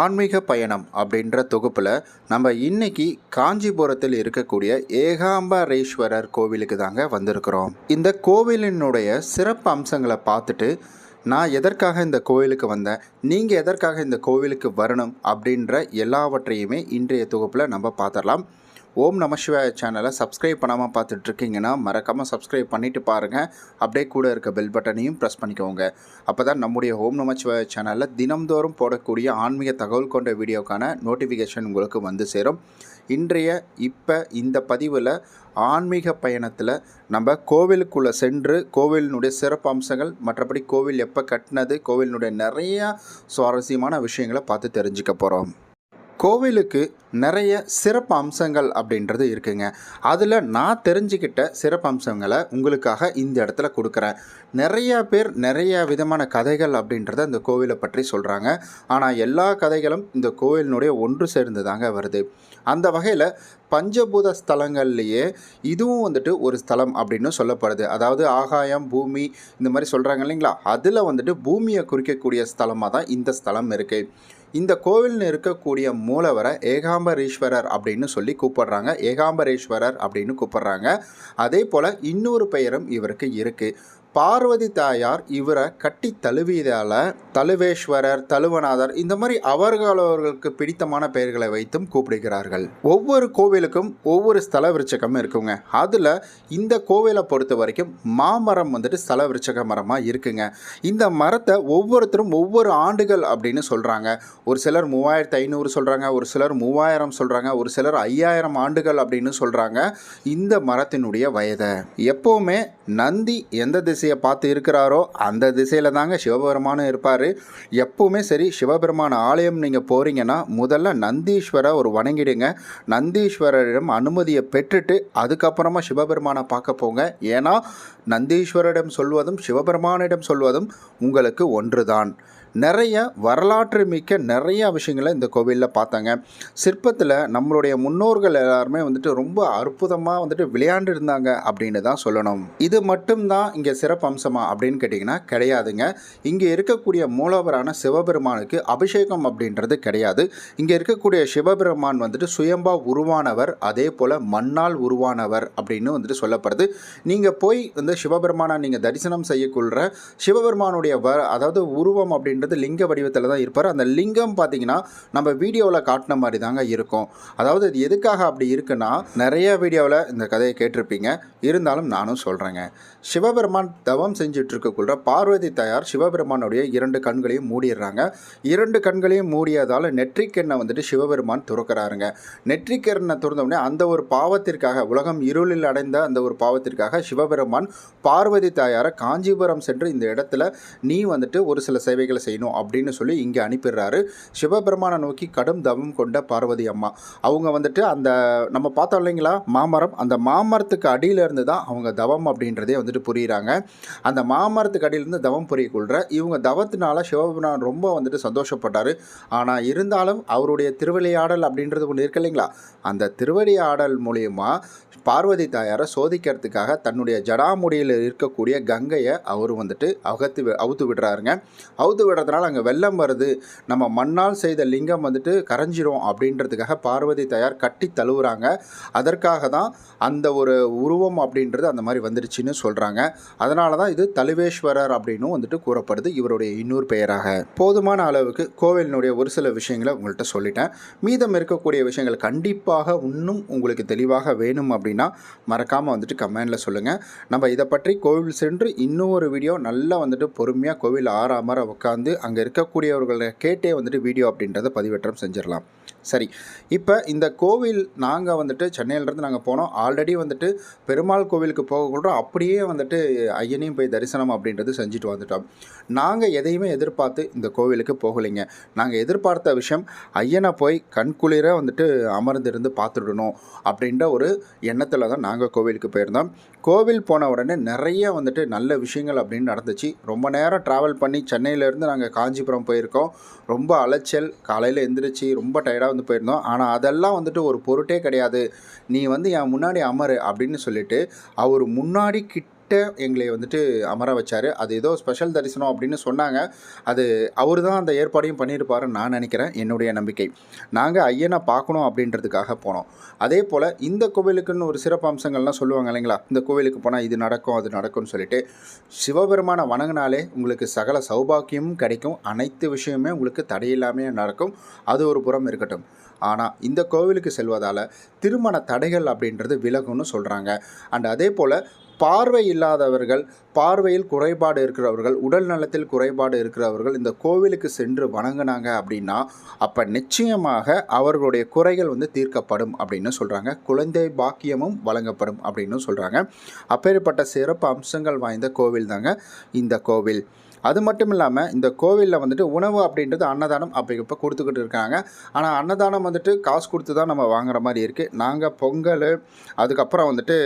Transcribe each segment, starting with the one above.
ஆன்மீக பயணம் அப்படின்ற தொகுப்பில் நம்ம இன்னைக்கு காஞ்சிபுரத்தில் இருக்கக்கூடிய ஏகாம்பரேஸ்வரர் கோவிலுக்கு தாங்க வந்திருக்கிறோம். இந்த கோவிலினுடைய சிறப்பு அம்சங்களை பார்த்துட்டு நான் எதற்காக இந்த கோவிலுக்கு வந்தேன் நீங்கள் எதற்காக இந்த கோவிலுக்கு வரணும் அப்படின்ற எல்லாவற்றையுமே இன்றைய தொகுப்பில் நம்ம பார்த்துடலாம். ஓம் நமசிவாய சேனலை சப்ஸ்கிரைப் பண்ணாமல் பார்த்துட்ருக்கீங்கன்னா மறக்காமல் சப்ஸ்கிரைப் பண்ணிவிட்டு பாருங்கள் அப்படியே கூட இருக்க பெல் பட்டனையும் ப்ரெஸ் பண்ணிக்கோங்க. அப்போ தான் நம்முடைய ஓம் நமசிவாய சேனலில் தினம்தோறும் போடக்கூடிய ஆன்மீக தகவல் கொண்ட வீடியோக்கான நோட்டிஃபிகேஷன் உங்களுக்கு வந்து சேரும். இன்றைய இப்போ இந்த பதிவில் ஆன்மீக பயணத்தில் நம்ம கோவிலுக்குள்ளே சென்று கோவிலினுடைய சிறப்பு அம்சங்கள் மற்றபடி கோவில் எப்போ கட்டினது கோவிலினுடைய நிறையா சுவாரஸ்யமான விஷயங்களை பார்த்து தெரிஞ்சுக்க போகிறோம் கோவிலுக்கு நிறைய சிறப்பு அம்சங்கள் அப்படின்றது இருக்குங்க. அதில் நான் தெரிஞ்சுக்கிட்ட சிறப்பு அம்சங்களை உங்களுக்காக இந்த இடத்துல கொடுக்குறேன். நிறைய பேர் நிறைய விதமான கதைகள் அப்படின்றத இந்த கோவிலை பற்றி சொல்கிறாங்க ஆனால் எல்லா கதைகளும் இந்த கோவிலினுடைய ஒன்று சேர்ந்து தாங்க வருது. அந்த வகையில் பஞ்சபூத ஸ்தலங்கள்லேயே இதுவும் வந்துட்டு ஒரு ஸ்தலம் அப்படின்னு சொல்லப்படுது. அதாவது ஆகாயம் பூமி இந்த மாதிரி சொல்கிறாங்க இல்லைங்களா? அதில் வந்துட்டு பூமியை குறிக்கக்கூடிய ஸ்தலமாக தான் இந்த ஸ்தலம் இருக்குது இந்த கோவில்னு இருக்கக்கூடிய மூலவரை ஏகாம்பரீஸ்வரர் அப்படின்னு சொல்லி கூப்பிடுறாங்க. ஏகாம்பரேஸ்வரர் அப்படின்னு கூப்பிடுறாங்க. அதே போல் இன்னொரு பெயரும் இவருக்கு இருக்குது பார்வதி தாயார் இவரை கட்டி தழுவியதால் தழுவேஸ்வரர் தழுவநாதர் இந்த மாதிரி அவர்களவர்களுக்கு பிடித்தமான பெயர்களை வைத்தும் கூப்பிடுகிறார்கள். ஒவ்வொரு கோவிலுக்கும் ஒவ்வொரு ஸ்தல விருச்சகம் இருக்குங்க. அதில் இந்த கோவிலை பொறுத்த வரைக்கும் மாமரம் வந்துட்டு ஸ்தல விருச்சக மரமாக இருக்குங்க. இந்த மரத்தை ஒவ்வொருத்தரும் ஒவ்வொரு ஆண்டுகள் அப்படின்னு சொல்கிறாங்க ஒரு சிலர் மூவாயிரத்து ஐநூறு சொல்கிறாங்க ஒரு சிலர் மூவாயிரம் சொல்கிறாங்க ஒரு சிலர் ஐயாயிரம் ஆண்டுகள் அப்படின்னு சொல்கிறாங்க இந்த மரத்தினுடைய வயதை. எப்போவுமே நந்தி எந்த திசையை பார்த்து இருக்கிறாரோ அந்த திசையில் தாங்க சிவபெருமானும் இருப்பார். எப்பவுமே சரி சிவபெருமான ஆலயம் நீங்கள் போகிறீங்கன்னா முதல்ல நந்தீஸ்வரை ஒரு வணங்கிடுங்க. நந்தீஸ்வரரிடம் அனுமதியை பெற்றுட்டு அதுக்கப்புறமா சிவபெருமானை பார்க்க போங்க. ஏன்னா நந்தீஸ்வரரிடம் சொல்வதும் சிவபெருமானிடம் சொல்வதும் உங்களுக்கு ஒன்றுதான். நிறைய வரலாற்று மிக்க நிறைய விஷயங்களை இந்த கோவிலில் பார்த்தாங்க. சிற்பத்தில் நம்மளுடைய முன்னோர்கள் எல்லாருமே வந்துட்டு ரொம்ப அற்புதமாக வந்துட்டு விளையாண்டு இருந்தாங்க அப்படின்னு தான் சொல்லணும். இது மட்டும்தான் இங்கே சிறப்பு அம்சமா அப்படின்னு கேட்டிங்கன்னா கிடையாதுங்க. இங்கே இருக்கக்கூடிய மூலவரான சிவபெருமானுக்கு அபிஷேகம் அப்படின்றது கிடையாது. இங்கே இருக்கக்கூடிய சிவபெருமான் வந்துட்டு சுயம்பா உருவானவர் அதே போல் மண்ணால் உருவானவர் அப்படின்னு வந்துட்டு சொல்லப்படுது. நீங்கள் போய் வந்து சிவபெருமானை நீங்கள் தரிசனம் செய்யக்குள்ள சிவபெருமானுடைய வ அதாவது உருவம் அப்படின்னு அப்படின்றது லிங்க வடிவத்தில் தான் இருப்பார். அந்த லிங்கம் பார்த்தீங்கன்னா நம்ம வீடியோவில் காட்டின மாதிரி தாங்க இருக்கும். அதாவது இது எதுக்காக அப்படி இருக்குன்னா நிறைய வீடியோவில் இந்த கதையை கேட்டிருப்பீங்க. இருந்தாலும் நானும் சொல்கிறேங்க சிவபெருமான் தவம் செஞ்சுட்டு இருக்கக்குள்ள பார்வதி தாயார் சிவபெருமானுடைய இரண்டு கண்களையும் மூடிடுறாங்க. இரண்டு கண்களையும் மூடியதால் நெற்றிக்கெண்ணை வந்துட்டு சிவபெருமான் துறக்கிறாருங்க. நெற்றிக்கெண்ணை திறந்தவுடனே அந்த ஒரு பாவத்திற்காக உலகம் இருளில் அடைந்த அந்த ஒரு பாவத்திற்காக சிவபெருமான் பார்வதி தாயாரை காஞ்சிபுரம் சென்று இந்த இடத்துல நீ வந்துட்டு ஒரு சில சேவைகளை செய்யணும் அப்படின்னு சொல்லி இங்கே அனுப்பிடுறாரு. சிவபெருமானை நோக்கி கடும் தவம் கொண்ட பார்வதி அம்மா. அவங்க வந்துட்டு அந்த நம்ம பார்த்தோம் இல்லைங்களா மாமரம் அந்த மாமரத்துக்கு அடியிலேருந்து தான் அவங்க தவம் அப்படின்றதே வந்துட்டு புரியுறாங்க. அந்த மாமரத்துக்கு அடியிலேருந்து தவம் புரியக்குள்ள இவங்க தவத்தினால சிவபெருமான் ரொம்ப வந்துட்டு சந்தோஷப்பட்டார். ஆனால் இருந்தாலும் அவருடைய திருவிளையாடல் அப்படின்றது ஒன்று இருக்கு இல்லைங்களா அந்த திருவிளையாடல் மூலியமாக பார்வதி தாயாரை சோதிக்கிறதுக்காக தன்னுடைய ஜடாமுடியில் இருக்கக்கூடிய கங்கையை அவர் வந்துட்டு அகத்து அவுத்து விடுறாருங்க. அவுத்து விடுறதுனால அங்கே வெள்ளம் வருது. நம்ம மண்ணால் செய்த லிங்கம் வந்துட்டு கரைஞ்சிரும் அப்படின்றதுக்காக பார்வதி தயார் கட்டி தழுவுறாங்க. அதற்காக தான் அந்த ஒரு உருவம் அப்படின்றது அந்த மாதிரி வந்துருச்சுன்னு சொல்கிறாங்க அதனால தான் இது தலுவேஸ்வரர் அப்படின்னும் வந்துட்டு கூறப்படுது இவருடைய இன்னொரு பெயராக. போதுமான அளவுக்கு கோவிலினுடைய ஒரு சில விஷயங்களை உங்கள்கிட்ட சொல்லிட்டேன். மீதம் இருக்கக்கூடிய விஷயங்கள் கண்டிப்பாக இன்னும் உங்களுக்கு தெளிவாக வேணும் அப்படின்னா மறக்காமல் வந்துட்டு கமெண்டில் சொல்லுங்கள் நம்ம இதை பற்றி கோவில் சென்று இன்னும் ஒரு வீடியோ நல்லா வந்துட்டு பொறுமையாக கோவில் ஆறாமற உட்காந்து அங்கே இருக்கக்கூடியவர்களை கேட்டே வந்துட்டு வீடியோ அப்படின்றத பதிவேற்றம் செஞ்சிடலாம். சரி. இப்போ இந்த கோவில் நாங்கள் வந்துட்டு சென்னையிலேருந்து நாங்கள் போனோம். ஆல்ரெடி வந்துட்டு பெருமாள் கோவிலுக்கு போகக்கூட அப்படியே வந்துட்டு ஐயனையும் போய் தரிசனம் அப்படின்றது செஞ்சுட்டு வந்துட்டோம். நாங்கள் எதையுமே எதிர்பார்த்து இந்த கோவிலுக்கு போகலைங்க. நாங்கள் எதிர்பார்த்த விஷயம் ஐயனை போய் கண்குளிர வந்துட்டு அமர்ந்திருந்து பார்த்துடணும் அப்படின்ற ஒரு எண்ணத்தில் தான் நாங்கள் கோவிலுக்கு போயிருந்தோம். கோவில் போன உடனே நிறைய வந்துட்டு நல்ல விஷயங்கள் அப்படின்னு நடந்துச்சு. ரொம்ப நேரம் ட்ராவல் பண்ணி சென்னையிலேருந்து நாங்கள் காஞ்சிபுரம் போயிருக்கோம். ரொம்ப அலைச்சல். காலையில் எந்திரிச்சு ரொம்ப டயர்டாக வந்து போயிருந்தோம். ஆனால் அதெல்லாம் வந்துட்டு ஒரு பொருட்டே கிடையாது. நீ வந்து என் முன்னாடி அமரு அப்படின்னு சொல்லிட்டு அவர் முன்னாடி கிட்ட கிட்ட எங்களை வந்துட்டு அமர வச்சார். அது ஏதோ ஸ்பெஷல் தரிசனம் அப்படின்னு சொன்னாங்க. அது அவர் தான் அந்த ஏற்பாடையும் பண்ணியிருப்பாருன்னு நான் நினைக்கிறேன். என்னுடைய நம்பிக்கை. நாங்கள் ஐயனை பார்க்கணும் அப்படின்றதுக்காக போனோம். அதே போல் இந்த கோவிலுக்குன்னு ஒரு சிறப்பு அம்சங்கள்லாம் சொல்லுவாங்க இல்லைங்களா? இந்த கோவிலுக்கு போனால் இது நடக்கும் அது நடக்கும்னு சொல்லிட்டு. சிவபெருமானை வணங்கினாலே உங்களுக்கு சகல சௌபாக்கியமும் கிடைக்கும். அனைத்து விஷயமே உங்களுக்கு தடையில்லாமே நடக்கும். அது ஒரு புறம் இருக்கட்டும். ஆனால் இந்த கோவிலுக்கு செல்வதால் திருமண தடைகள் அப்படின்றது விலகும்னு சொல்கிறாங்க அண்ட் அதே போல் பார்வை இல்லாதவர்கள் பார்வையில் குறைபாடு இருக்கிறவர்கள் உடல் நலத்தில் குறைபாடு இருக்கிறவர்கள் இந்த கோவிலுக்கு சென்று வணங்கினாங்க அப்படின்னா அப்போ நிச்சயமாக அவர்களுடைய குறைகள் வந்து தீர்க்கப்படும் அப்படின்னு சொல்கிறாங்க குழந்தை பாக்கியமும் வழங்கப்படும் அப்படின்னு சொல்கிறாங்க அப்பேற்பட்ட சிறப்பு அம்சங்கள் வாய்ந்த கோவில் தாங்க இந்த கோவில். அது மட்டும் இல்லாமல் இந்த கோவிலில் வந்துட்டு உணவு அப்படின்றது அன்னதானம் அப்படி இப்போ கொடுத்துக்கிட்டு இருக்காங்க. ஆனால் அன்னதானம் வந்துட்டு காசு கொடுத்து தான் நம்ம வாங்குற மாதிரி இருக்குது நாங்கள் பொங்கல் அதுக்கப்புறம் வந்துட்டு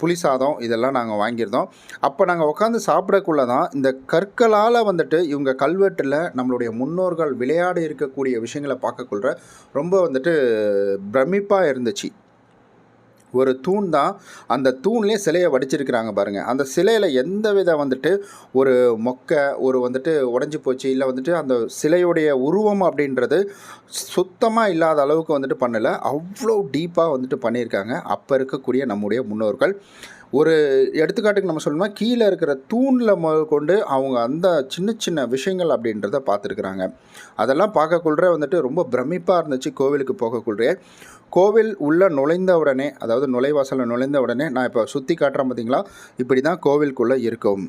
புளி சாதம் இதெல்லாம் நாங்கள் வாங்கியிருந்தோம். அப்போ நாங்கள் உட்காந்து சாப்பிடக்குள்ள தான் இந்த கற்களால் வந்துட்டு இவங்க கல்வெட்டில் நம்மளுடைய முன்னோர்கள் விளையாடி இருக்கக்கூடிய விஷயங்களை பார்க்கக்குள்ள ரொம்ப வந்துட்டு பிரமிப்பாக இருந்துச்சு. ஒரு தூண் தான். அந்த தூண்லேயே சிலையை வடிச்சிருக்கிறாங்க பாருங்கள் அந்த சிலையில் எந்த வித வந்துட்டு ஒரு மொக்கை ஒரு வந்துட்டு உடஞ்சி போச்சு இல்லை வந்துட்டு அந்த சிலையுடைய உருவம் அப்படின்றது சுத்தமாக இல்லாத அளவுக்கு வந்துட்டு பண்ணலை. அவ்வளோ டீப்பாக வந்துட்டு பண்ணியிருக்காங்க. அப்போ இருக்கக்கூடிய நம்முடைய முன்னோர்கள். ஒரு எடுத்துக்காட்டுக்கு நம்ம சொல்லணும்னா கீழே இருக்கிற தூணில் முதல் கொண்டு அவங்க அந்த சின்ன சின்ன விஷயங்கள் அப்படின்றத பார்த்துருக்குறாங்க. அதெல்லாம் பார்க்கக்குள்ள வந்துட்டு ரொம்ப பிரமிப்பாக இருந்துச்சு கோவிலுக்கு போகக்குள்ளே கோவில் உள்ளே நுழைந்த உடனே அதாவது நுழைவாசலில் நுழைந்த உடனே நான் இப்போ சுற்றி காட்டுறேன் பார்த்தீங்களா இப்படி தான் கோவிலுக்குள்ளே இருக்கும்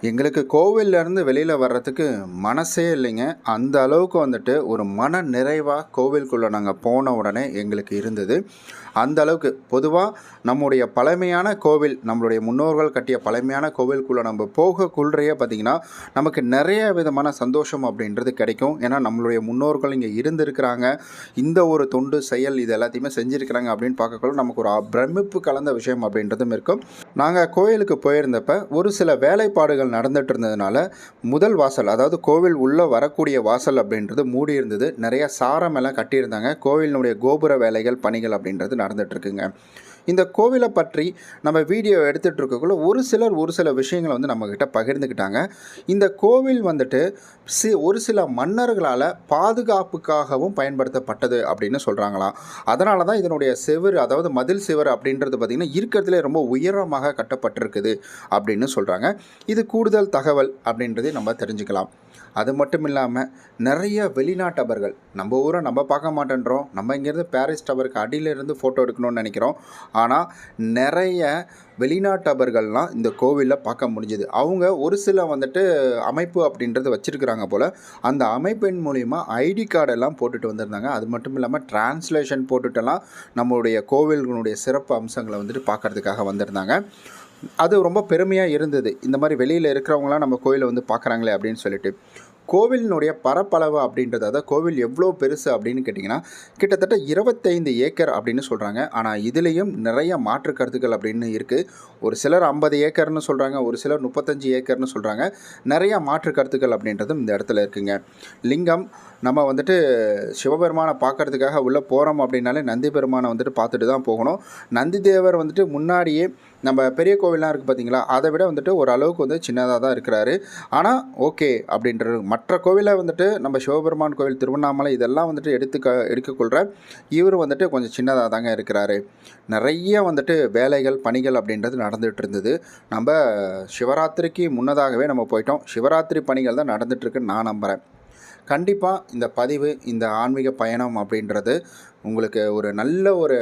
எங்களுக்கு கோவிலேருந்து வெளியில் வர்றதுக்கு மனசே இல்லைங்க. அந்த அளவுக்கு வந்துட்டு ஒரு மன நிறைவாக கோவிலுக்குள்ளே நாங்கள் போன உடனே எங்களுக்கு இருந்தது. அந்த அளவுக்கு பொதுவாக நம்முடைய பழமையான கோவில் நம்மளுடைய முன்னோர்கள் கட்டிய பழமையான கோவிலுக்குள்ளே நம்ம போகக்குள்ளேயே பார்த்திங்கன்னா நமக்கு நிறைய விதமான சந்தோஷம் அப்படின்றது கிடைக்கும். ஏன்னா நம்மளுடைய முன்னோர்கள் இங்கே இருந்திருக்கிறாங்க. இந்த ஒரு தொண்டு செயல் இது எல்லாத்தையுமே செஞ்சுருக்கிறாங்க அப்படின்னு பார்க்கக்குள்ள நமக்கு ஒரு பிரமிப்பு கலந்த விஷயம் அப்படின்றதும் இருக்கும். நாங்கள் கோயிலுக்கு போயிருந்தப்ப ஒரு சில வேலைப்பாடுகள் நடந்துட்டு இருந்ததுனால முதல் வாசல் அதாவது கோவில் உள்ளே வரக்கூடிய வாசல் அப்படின்றது மூடி இருந்தது. நிறைய சாரம் எல்லாம் கட்டியிருந்தாங்க. கோவிலினுடைய கோபுர வேலைகள் பணிகள் அப்படின்றது நடந்துகிட்ருக்குங்க இந்த கோவிலை பற்றி நம்ம வீடியோ எடுத்துகிட்டு இருக்கக்குள்ள ஒரு சிலர் ஒரு சில விஷயங்களை வந்து நம்மக்கிட்ட பகிர்ந்துக்கிட்டாங்க. இந்த கோவில் வந்துட்டு சி ஒரு சில மன்னர்களால் பாதுகாப்புக்காகவும் பயன்படுத்தப்பட்டது அப்படின்னு சொல்கிறாங்களாம் அதனால தான் இதனுடைய செவர் அதாவது மதில் செவர் அப்படின்றது பார்த்திங்கன்னா இருக்கிறதுலே ரொம்ப உயரமாக கட்டப்பட்டிருக்குது அப்படின்னு சொல்கிறாங்க இது கூடுதல் தகவல் அப்படின்றதை நம்ம தெரிஞ்சுக்கலாம். அது மட்டும் இல்லாமல் நிறைய வெளிநாட்டவர்கள் நம்ம ஊரை நம்ம பார்க்க மாட்டேன்றோம். நம்ம இங்கேருந்து பாரிஸ் டவருக்கு அடியிலேருந்து ஃபோட்டோ எடுக்கணும்னு நினைக்கிறோம். ஆனால் நிறைய வெளிநாட்டவர்கள்லாம் இந்த கோவிலில் பார்க்க முடிஞ்சுது. அவங்க ஒரு சில வந்துட்டு அமைப்பு அப்படின்றது வச்சுருக்குறாங்க போல். அந்த அமைப்பின் மூலிமா ஐடி கார்டெல்லாம் போட்டுட்டு வந்திருந்தாங்க. அது மட்டும் இல்லாமல் டிரான்ஸ்லேஷன் போட்டுட்டெல்லாம் நம்மளுடைய கோவில்களுடைய சிறப்பு அம்சங்களை வந்துட்டு பார்க்குறதுக்காக வந்திருந்தாங்க. அது ரொம்ப பெருமையாக இருந்தது. இந்த மாதிரி வெளியில் இருக்கிறவங்களாம் நம்ம கோயிலை வந்து பார்க்குறாங்களே அப்படின்னு சொல்லிட்டு. கோவிலினுடைய பரப்பளவு அப்படின்றது அதாவது கோவில் எவ்வளோ பெருசு அப்படின்னு கேட்டிங்கன்னா கிட்டத்தட்ட இருபத்தைந்து ஏக்கர் அப்படின்னு சொல்கிறாங்க ஆனால் இதுலேயும் நிறைய மாற்று கருத்துக்கள் அப்படின்னு இருக்குது ஒரு சிலர் ஐம்பது ஏக்கர்னு சொல்கிறாங்க ஒரு சிலர் முப்பத்தஞ்சு ஏக்கர்னு சொல்கிறாங்க நிறைய மாற்று கருத்துக்கள் அப்படின்றதும் இந்த இடத்துல இருக்குங்க. லிங்கம் நம்ம வந்துட்டு சிவபெருமானை பார்க்கறதுக்காக உள்ளே போகிறோம் அப்படின்னாலே நந்தி பெருமானை வந்துட்டு பார்த்துட்டு தான் போகணும். நந்தி தேவர் வந்துட்டு முன்னாடியே நம்ம பெரிய கோவில்லாம் இருக்குது பார்த்தீங்களா அதை விட வந்துட்டு ஒரு அளவுக்கு வந்து சின்னதாக தான் இருக்கிறாரு. ஆனால் ஓகே அப்படின்றது மற்ற கோவிலை வந்துட்டு நம்ம சிவபெருமான் கோவில் திருவண்ணாமலை இதெல்லாம் வந்துட்டு எடுத்துக்க எடுக்கக்கொள்கிற இவர் வந்துட்டு கொஞ்சம் சின்னதாக தாங்க இருக்கிறாரு. நிறைய வந்துட்டு வேலைகள் பணிகள் அப்படின்றது நடந்துகிட்டு இருந்தது. நம்ம சிவராத்திரிக்கு முன்னதாகவே நம்ம போயிட்டோம். சிவராத்திரி பணிகள் தான் நடந்துகிட்ருக்குன்னு நான் நம்புகிறேன் கண்டிப்பாக இந்த பதிவு இந்த ஆன்மீக பயணம் அப்படின்றது உங்களுக்கு ஒரு நல்ல ஒரு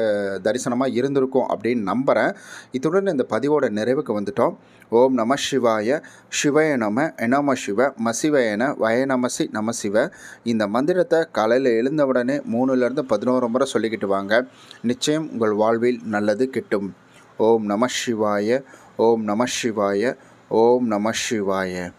தரிசனமாக இருந்திருக்கும் அப்படின்னு நம்புகிறேன் இத்துடன் இந்த பதிவோட நிறைவுக்கு வந்துட்டோம். ஓம் நம சிவாய சிவய நம எனம சிவ மசிவயன வயநமசி நம சிவ. இந்த மந்திரத்தை காலையில் எழுந்தவுடனே மூணுலேருந்து பதினோரு முறை சொல்லிக்கிட்டு வாங்க. நிச்சயம் உங்கள் வாழ்வில் நல்லது கிட்டும். ஓம் நம சிவாய ஓம் நம சிவாய ஓம் நம சிவாய.